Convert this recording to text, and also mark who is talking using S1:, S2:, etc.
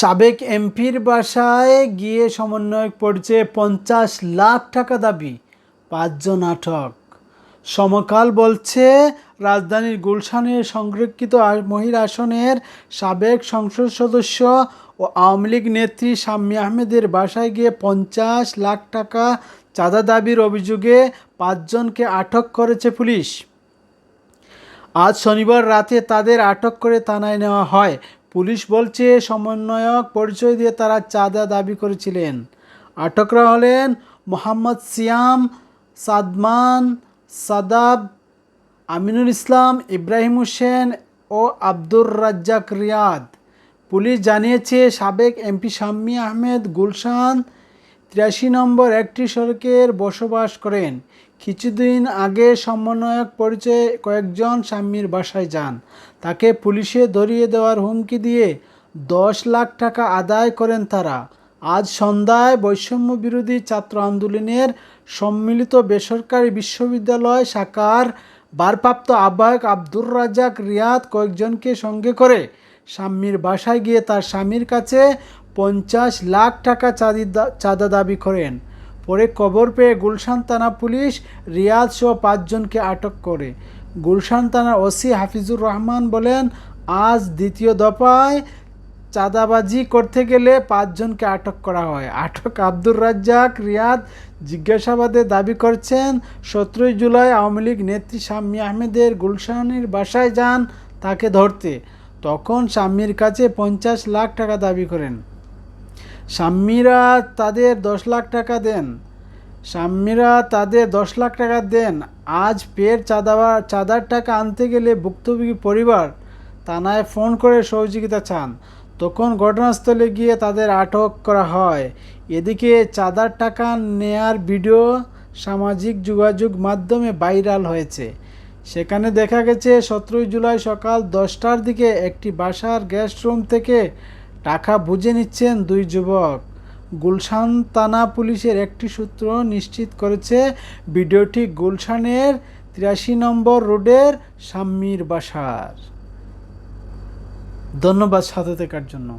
S1: সাবেক এমপির বাসায় গিয়ে সমন্বয়ক পড়ছে পঞ্চাশ লাখ টাকা দাবি, পাঁচজন আটক। সমকাল বলছে, রাজধানীর গুলশানের সংরক্ষিত মহিলা আসনের সাবেক সংসদ সদস্য ও আওয়ামী লীগ নেত্রী শাম্মী আহমেদের বাসায় গিয়ে পঞ্চাশ লাখ টাকা চাঁদা দাবির অভিযোগে পাঁচজনকে আটক করেছে পুলিশ। আজ শনিবার রাতে তাদের আটক করে থানায় নেওয়া হয়। পুলিশ বলছে, সমন্বয়ক পরিচয় দিয়ে তারা চাঁদা দাবি করেছিলেন। আটকরা হলেন মোহাম্মদ সিয়াম, সাদমান, সাদাব, আমিনুল ইসলাম, ইব্রাহিম হোসেন ও আব্দুর রাজ্জাক রিয়াদ। পুলিশ জানিয়েছে, সাবেক এমপি শাম্মী আহমেদ গুলশান তিরাশি নম্বর একটি সড়কের বসবাস করেন। কিছুদিন আগে সমন্বয়ক পরিচয়ে কয়েকজন স্বামীর বাসায় যান। তাকে পুলিশে ধরিয়ে দেওয়ার হুমকি দিয়ে দশ লাখ টাকা আদায় করেন তারা। আজ সন্ধ্যায় বৈষম্য বিরোধী ছাত্র আন্দোলনের সম্মিলিত বেসরকারি বিশ্ববিদ্যালয় শাখার ভারপ্রাপ্ত আহ্বায়ক আব্দুর রাজ্জাক রিয়াদ কয়েকজনকে সঙ্গে করে স্বামীর বাসায় গিয়ে তার স্বামীর কাছে পঞ্চাশ লাখ টাকা চাঁদি চাঁদা দাবি করেন। পরে খবর পেয়ে গুলশান থানা পুলিশ রিয়াদ সহ পাঁচজনকে আটক করে। গুলশান থানার ওসি হাফিজুর রহমান বলেন, আজ দ্বিতীয় দফায় চাঁদাবাজি করতে গেলে পাঁচজনকে আটক করা হয়। আটক আব্দুর রাজ্জাক রিয়াদ জিজ্ঞাসাবাদে দাবি করছেন, সতেরোই জুলাই আওয়ামী লীগ নেত্রী শাম্মী আহমেদের গুলশানের বাসায় যান তাকে ধরতে। তখন শাম্মীর কাছে পঞ্চাশ লাখ টাকা দাবি করেন। শাম্মীরা তাদের দশ লাখ টাকা দেন। শাম্মীরা তাদের দশ লাখ টাকা দেন। আজ পের চাঁদা চাঁদার টাকা আনতে গেলে ভুক্তভোগী পরিবার থানায় ফোন করে সহযোগিতা চান। তখন ঘটনাস্থলে গিয়ে তাদের আটক করা হয়। এদিকে চাঁদার টাকা নেয়ার ভিডিও সামাজিক যোগাযোগ মাধ্যমে ভাইরাল হয়েছে। সেখানে দেখা গেছে, সতেরোই জুলাই সকাল দশটার দিকে একটি বাসার গ্যাস রুম থেকে টাকা বুঝে নিচ্ছেন দুই যুবক। গুলশান তানা পুলিশের একটি সূত্র নিশ্চিত করেছে, ভিডিওটি গুলশানের তিরাশি নম্বর রোডের সাম্মির বাসার। ধন্যবাদ সাথে থাকার জন্য।